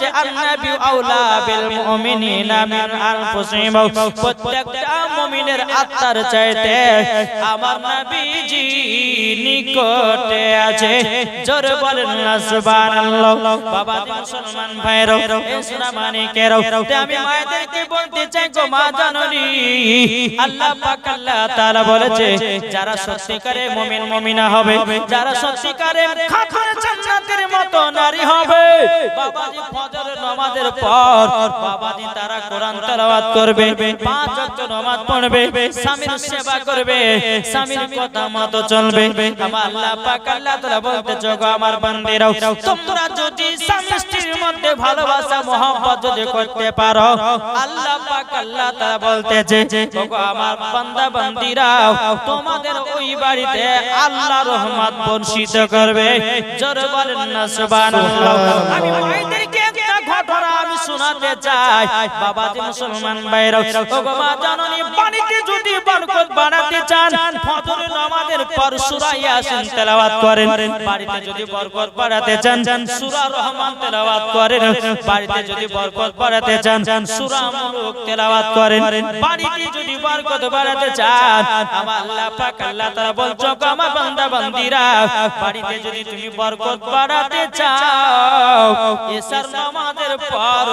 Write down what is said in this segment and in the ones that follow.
বলতেছে আন্নাবি আউলা বিল মুমিনিনা মিন আনফুসিহিম। প্রত্যেকটা মুমিনের আত্মার চাইতে আমার নবীজি নিকটে আছে। জোর বলেন না সুবহানাল্লাহ। বাবা মুসলমান ভাইরো এ সোনা মানিকেরো তে আমি মায়েদেরকে বলতে চাই গো মা জাননী। আল্লাহ পাক আল্লাহ তাআলা বলেছে, যারা সত্যিকারে মুমিন, মুমিনা হবে, যারা সত্যিকারে খাখার জান্নাতের মতো নারী হবে বাবাজি ফজরের নামাজের পর বাবাজি তারা কোরআন তেলাওয়াত করবে পাঁচ ওয়াক্ত নামাজ পড়বে, স্বামীর সেবা করবে, স্বামীর কথা মতো চলবে। আমার আল্লাহ পাক আল্লাহ তাআলা বলতে গো আমার বান্দিরাও, তোমরা যদি স্বামী মধ্যে ভালোবাসা, মোহব্বত যদি করতে পারো, আল্লাহ পাক আল্লাহ তাআলা বলতেছে গো আমার বান্দা বান্দিরাও, তোমাদের ওই বাড়িতে আল্লাহ রহমত বর্ষিত করবে। জোর বলেন না সুবহানাল্লাহ। আমি শোনাতে চাই বাবাজি মুসলমান ভাইরাও ওগো মা জাননী বাড়িতে যদি বরকত বাড়াতে চান ফজর নামাজের পর সূরা ইয়াসিন তেলাওয়াত করেন। বাড়িতে যদি বরকত বাড়াতে চান, সূরা রহমান তেলাওয়াত করেন। বাড়িতে যদি বরকত বাড়াতে চান, সূরা মুলুক তেলাওয়াত করেন। বাড়িতে যদি বরকত বাড়াতে চান, আমার আল্লাহ পাক আল্লাহ তাআলা বলছো গো আমার বান্দা, বান্দিরা, বাড়িতে যদি তুমি বরকত বাড়াতে চাও, এসার নামাজের পর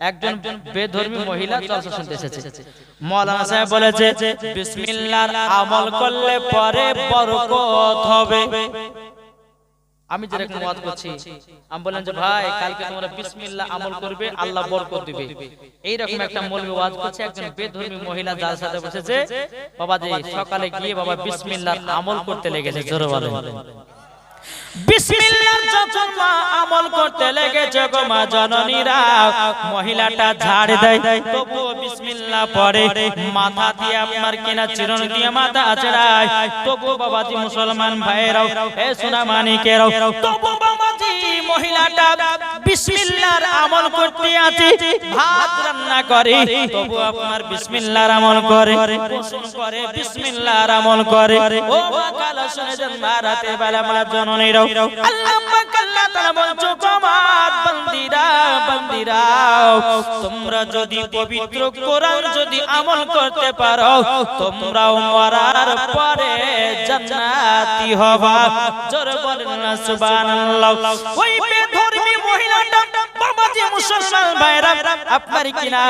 একজন বেধর্মী মহিলা জলসা শুনতে এসেছে। মৌলানা সাহেব বলেছে বিসমিল্লাহর আমল করলে পরে বরকত হবে। আমি যেরকম ওয়াজ করছি আমি বললাম যে ভাই কালকে তোমরা বিসমিল্লাহ আমল করবে আল্লাহ বরকত দিবে। এইরকম একটা মৌলবি ওয়াজ করছে একজন বেধর্মী মহিলা যার সাথে বসেছে বাবা যে সকালে গিয়ে বাবা বিসমিল্লাহর আমল করতে লেগেছে। জোরে বলেন। বিসমিল্লাহর যখন মা আমল করতে লেগেছে গো মা জননীরা, মহিলাটা ঝাড় দেয়, তবুও বিসমিল্লাহ পড়ে মাথা দিয়ে আপনার কিনা চিরন দিয়ে মাথা আছড়ায়, তবুও বাবাজি মুসলমান ভাইয়েরাও সোনা মানিকেরাও তবু মহিলাটা বিসমিল্লার আমল করতে আছে, ভাত রান্না করে, তবু আপনার বিসমিল্লার আমল করে করে, বিসমিল্লার আমল করে। ও কালা শুনে যান রাতে বেলা আমার জননীরাও আল্লাহ আল্লাহ তাআলা বলছো তোমার বান্দিরা বান্দিরা তোমরা যদি পবিত্র কোরআন যদি আমল করতে পারো, তোমরাও মরার পরে জান্নাতি হবা। জোর বলেন সুবহানাল্লাহ। ওই মহিলাটা বাবাজি মুসলমান ভাইরা, আপনার কি না?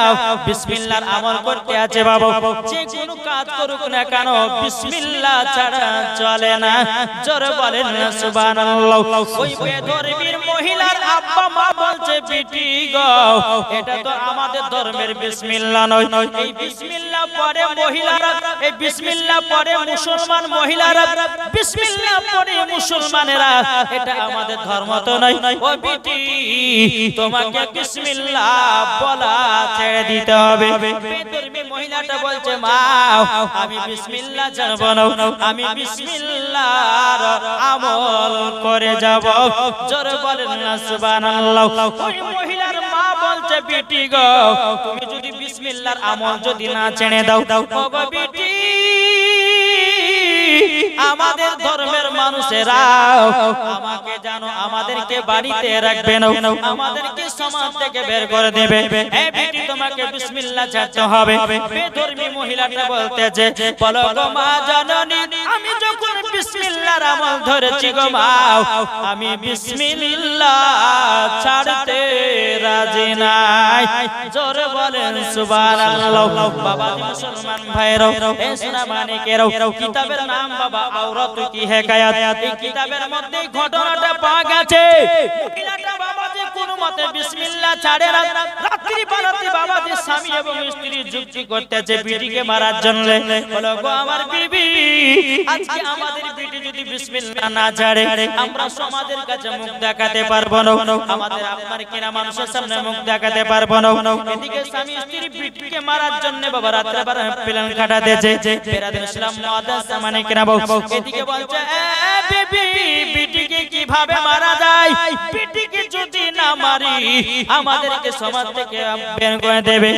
বিসমিল্লাহর আমল করতে আছে বাবা। যে কোনো কাজ করুক না কেন, বিসমিল্লাহ ছাড়া চলে না। জোরে বলেন সুবহানাল্লাহ। ওই বেধর্মীর মহিলার আব্বা মা বলছে বিটি গো, এটা তো আমাদের ধর্মের বিসমিল্লাহ নয়। এই বিসমিল্লাহ পড়ে মহিলারা, এই বিসমিল্লাহ পড়ে মুসলমান মহিলারা বিসমিল্লাহ পড়ে মুসলমানেরা, এটা আমাদের ধর্ম তো নয়। ও বিটি তোমাকে বিসমিল্লাহ বলা ছেড়ে দিতে হবে। বেধর্মী মহিলাটা বলছে, মা, আমি বিসমিল্লাহ জানব না। আমি বিসমিল্লাহর আমল করে যাব। জোরে বলেন না, সুবহানাল্লাহ। ওই মহিলার মা বলছে বেটি গো তুমি যদি বিসমিল্লাহর আমল যদি না ছেড়ে দাও ও গো বেটি আমাদের ধর্মের মানুষেরা আমাকে জানো আমাদেরকে বাড়িতে রাখবে না আমাদেরকে সমাজ থেকে বের করে দেবে। বেটি তোমাকে বিসমিল্লাহ ছাড়তে হবে। বেধর্মী মহিলাটা বলতেছে বলো গো মা জননী আমি যখন বিসমিল্লাহর আমল ধরেছি গো মাও আমি বিসমিল্লাহ ছাড়তে রাজি নাই। জোরে বলেন সুবহানাল্লাহ। বাবা মুসলমান ভাইরাও এ সোনা মানিকেরাও, কিতাবের নাম বাবা আওরাত কি হেকায়াত। এই কিতাবের মধ্যে ঘটনাটা পাওয়া গেছে। মহিলাটা মতে বিসমিল্লাহ ছাড়ে না। রাত্রি পারাতে বাবা যে স্বামী এবং স্ত্রী যুক্তি করতেছে বিটিকে মারার জন্য। বলো গো আমার বিবি, আজকে আমাদের বিটি যদি বিসমিল্লাহ না ছাড়ে, আমরা সমাজের কাছে মুখ দেখাতে পারব না। আমাদের আপনার কিনা মানুষের সামনে মুখ দেখাতে পারব না। এদিকে স্বামী স্ত্রী বিটিকে মারার জন্য বাবা রাত্রে বার প্ল্যান কাটাতেছে বেরাদের ইসলাম মুআদ্দাস মানে কিনা বউ। এদিকে বলছে এ, বিবি, বিটিকে কীভাবে মারা যায়? বিটিকে যদি না আমাদেরকে সমাজ থেকে বের করে দেবে।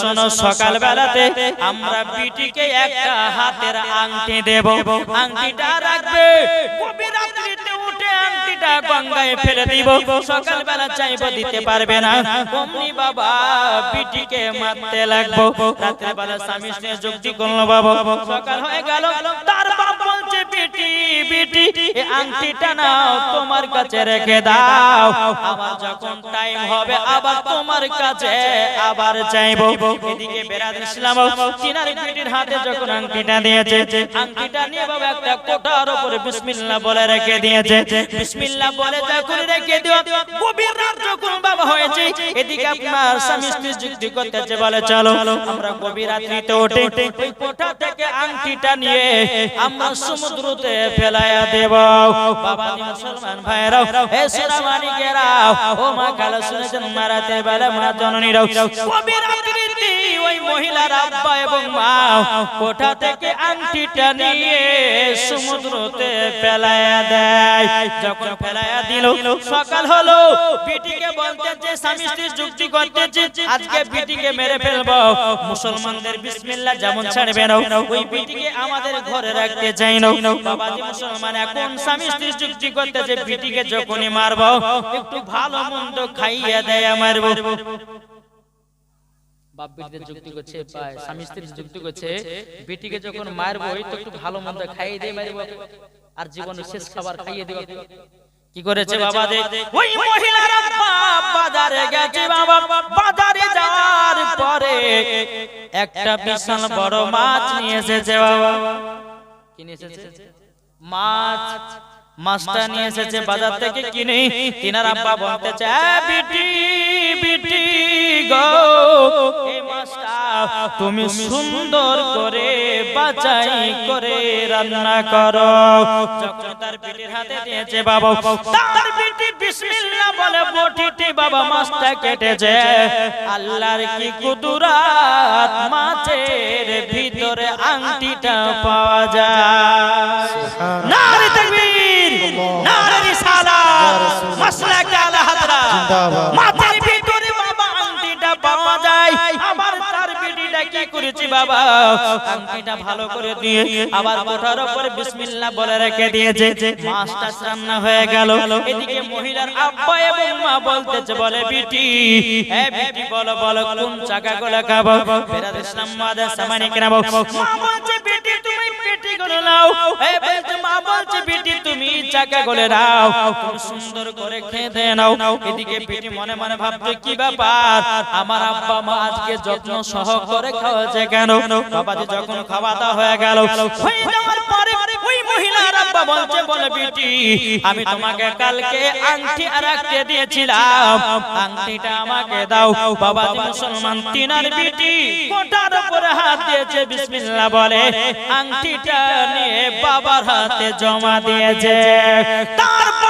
শুনো সকাল বেলাতে আমরা বিটিকে একটা হাতের আংটি দেব। আংটিটা রাখবে। উঠে আংটিটা গঙ্গায় ফেলে দিব। সকাল বেলা চাইব দিতে পারবে না। তোমার কাছে রেখে দাও। আবার যখন টাইম হবে, আবার তোমার কাছে আবার চাইব। এদিকে বেরাদ হাতে যখন আংটিটা দিয়েছে, আংটিটা নিয়ে বাবা একটা কোটার উপরে বিসমিল্লাহ বলে রেখে দিয়েছে। বিসমিল্লাহ বলে যখন রেখে দিও, গভীর যখন হয়েছে। এদিকে আপনার স্বামী স্ত্রী যুক্তি বলে, চলো, আমরা গভীর রাত্রিতে ওই কোঠা থেকে আংটিটা নিয়ে আমরা সমুদ্রতে দেব। কোঠা থেকে আংটিটা নিয়ে দেয়। দিল, সকাল হলো, বিটিকে বলতে যে স্বামী স্ত্রী যুক্তি করতেছে আজকে বিটিকে মেরে ফেলব। মুসলমানদের বিসমিল্লাহ যেমন ছাড়বে না ওই বিটিকে আমাদের ঘরে রাখতে চাই না। বাবাজি মুসলমান এখন স্বামী স্ত্রী যুক্তি করতেছে বিটিকে যখনই মারবো একটু ভালো মন্দ খাইয়ে দেয় আমার বাপ বেটিদের যুক্তি করছে স্বামী স্ত্রী যুক্তি করছে বেটিকে যখন মারবো তো একটু ভালো মন্দ খাইয়ে দিয়ে মারবো। আর জীবনের শেষ খাবার খাইয়ে দেবো কি করেছে বাবা দে ওই মহিলার বাজারে গেছে বাবা। বাজারে যাওয়ার পরে একটা বিশাল বড় মাছ নিয়ে এসেছে বাবা। কিনে এসেছে? মাছ। মাছটা নিয়ে এসেছে বাজার থেকে কিনে। তিনার আব্বা বলতেছে "এ বিটি বিটি গো। তুমি সুন্দর করে বাছাই করে রান্না করো। যখন তার হাতে দিয়েছে বাবা তার বিসমিল্লাহ বলে বটিতে বাবা মাছটা কেটেছে। আল্লাহর কি কুদরাত মাছের ভিতরে আংটিটা পাওয়া যায়। নারে তাকবীর নারে রিসালাত মাসলাকে আলা হাজরা। জিন্দাবাদ। মাথার ভিতরে বাবা আংটিটা পাওয়া যায়। কি করেছি বাবা। আংটিটা ভালো করে দিয়ে আবার কোঠার উপরে বিসমিল্লাহ বলে রেখে দিয়েছে। মাছটা রান্না হয়ে গেল। এদিকে মহিলার আব্বা এবং মা বলতেছে, বলে, বিটি এ বিটি, বলো বলো, কোন চাকা গুলো খাব? ফেরাদ ইসলাম মাদা সামানি কেনাবো মা বলছে বিটি করে নাও। এ বলছে মা বলছে বেটি, তুমি চাকা গলে নাও সুন্দর করে খেতে নাও। এদিকে বেটি মনে মনে ভাবছে, কি ব্যাপার? আমার আব্বা মা আজকে যত্ন সহ করে খাওয়াছে কেন? বাবাজি যখন খাওয়া দাওয়া হয়ে গেল, হয়ে যাওয়ার পরে ওই মহিলার আব্বা বলছে বলে বিটি। আমি তোমাকে কালকে আংটি রাখতে দিয়েছিলাম। আংটিটা আমাকে দাও। বাবা মুসলমান তিনার বিটি। কোটার উপরে হাত দিয়েছে, বিসমিল্লাহ বলে। আংটিটা নিয়ে বাবার হাতে জমা দিয়েছে। তার বাপ কিন্তু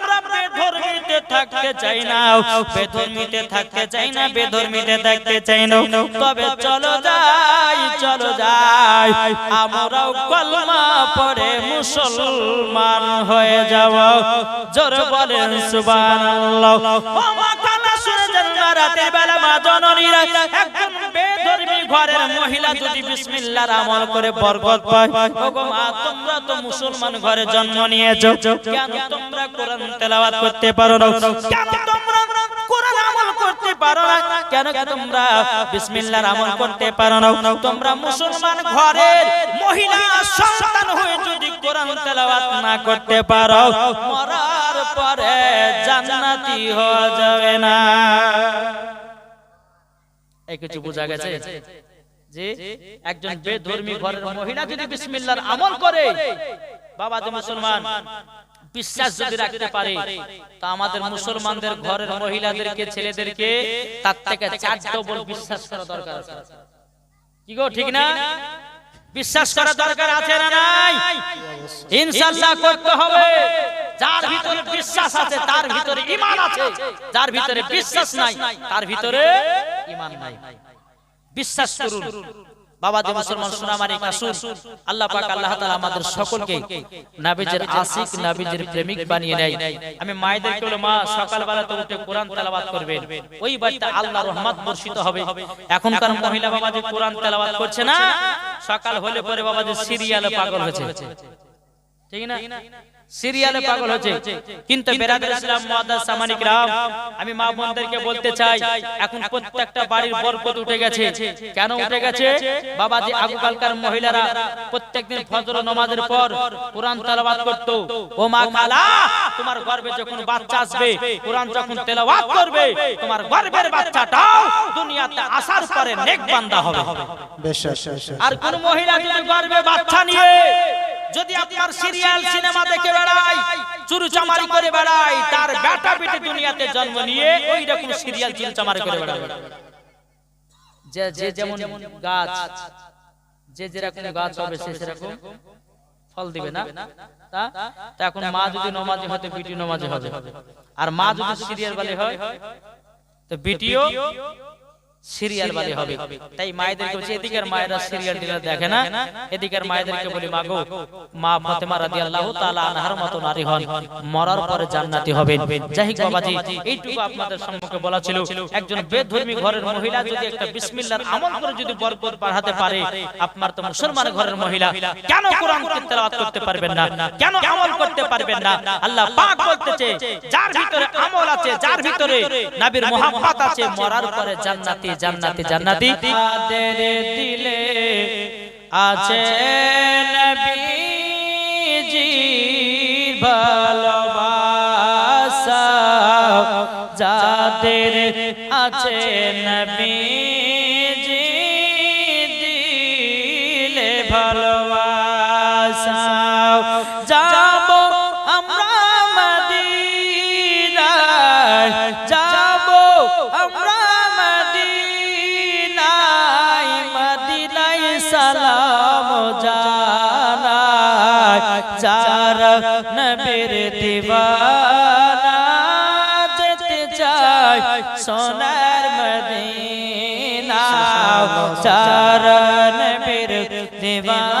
থাকতে চাই না। বেধর্মীতে থাকতে চাই না, বেধর্মীতে থাকতে চাই না। তবে চলো যাই চলো যাই। আমরাও কলমা মুসলমান হয়ে যাব। জোর বলেন সুবহানাল্লাহ। ও মা কানা শুনে বেলা মা জননীরা ঘরের মহিলা যদি বিসমিল্লাহর আমল করে বরকত পায়, ওগো মা, তোমরা তো মুসলমান ঘরে জন্ম নিয়েছো। কেন তোমরা কোরআন তেলাওয়াত করতে পারো না? কেন তোমরা কোরআন আমল করতে পারো না? কেন তোমরা বিসমিল্লাহর আমল করতে পারো না? তোমরা মুসলমান ঘরের মহিলা, সন্তান হয়ে যদি কোরআন তেলাওয়াত না করতে পারো, মরার পরে জান্নাতি হওয়া যাবে না। এই কিছু বোঝা গেছে যে একজন বেধর্মী ঘরের মহিলা যদি বিসমিল্লাহর আমল করে বাবা যে মুসলমান বিশ্বাস যদি রাখতে পারে তা আমাদের মুসলমানদের ঘরের মহিলাদেরকে ছেলেদেরকে তার থেকে চার ডবল বিশ্বাস করা দরকার আছে। কি গো ঠিক না? বিশ্বাস করা দরকার আছে না নাই? ইনশাআল্লাহ করতে হবে। যার ভিতরে বিশ্বাস আছে তার ভিতরে ঈমান আছে। যার ভিতরে বিশ্বাস নাই তার ভিতরে ঈমান নাই। বিশ্বাস করুন। বাবা যে মুসলমান সোনামারি কাসুর। আল্লাহ পাক আল্লাহ তাআলা আমাদের সকলকে নবীজির আশিক নবীজির প্রেমিক বানিয়ে নেয়। আমি মায়েদেরকে বলে মা সকালবেলা তো উঠে কোরআন তেলাওয়াত করবেন ওই বাড়িতে আল্লাহর রহমত বর্ষিত হবে। এখনকার মহিলা বাবা যে কোরআন তেলাওয়াত করছে না? সকাল হলে পরে বাবা যে সিরিয়ালে পাগল হয়েছে। ঠিক না? সিরিয়ালে পাগল হচ্ছে। কিন্তু বেরাদের ইসলাম মুআদ্দাস সামানিক রাম আমি মা বোনদেরকে বলতে চাই এখন প্রত্যেকটা বাড়ির বরকত উঠে গেছে। কেন উঠে গেছে? বাবাজি আগুকালকার মহিলারা প্রত্যেকদিন ফজর নামাজের পর কোরআন তেলাওয়াত করত। ও মা খালা তোমার গর্ভে যখন বাচ্চা আসবে কোরআন যখন তেলাওয়াত করবে তোমার গর্ভের বাচ্চাটাও দুনিয়াতে আসার পরে নেক বান্দা হবে। আর কোন মহিলা যদি গর্ভে বাচ্চা নিয়ে যদি আপনার সিরিয়াল সিনেমা দেখে বেড়ায় চুরু চামারি করে বেড়ায় তার বেটা বেটি দুনিয়াতে জন্ম নিয়ে ওই রকম সিরিয়াল চিল চামারি করে বেড়াবে যে যে যেমন গাছ যে যেরকম গাছ হবে সে সেরকম ফল দিবে না। তা? তা? এখন মা যদি নমাজি হতে বিটি নমাজি হবে। আর মা যদি সিরিয়াল বালে হয় তো বিটিও সিরিয়াল বালি হবে তাই মায়েদেরকে বলছি এদিকের মায়েরা সিরিয়াল টিরিয়াল দেখে না এদিকের মায়েদেরকে বলি মাগো মা ফাতেমা রাদিয়াল্লাহু তাআলা আনহার মতো নারী হন মরার পরে জান্নাতি হবেন যাই বাবাজি এইটুকু আপনাদের সম্মুখে বলা ছিল একজন বেধর্মী ঘরের মহিলা যদি একটা বিসমিল্লাহর আমল করে যদি বরকত বাড়াতে পারে আপনার তো মুসলমান ঘরের মহিলা কেন কোরআন তেলাওয়াত করতে পারবেন না কেন আমল করতে পারবেন না আল্লাহ পাক বলতেছে যার ভিতরে আমল আছে যার ভিতরে নবীর আছে মরার পরে জান্নাতি জান্নাতি জান্নাতি তাদের দিলে আছে নবীজি ভালোবাসা। যাদের আছে নবীজি নবীর দিবা যেতে চাই সোনার মদিনা। চার নবীর দিওয়ানা।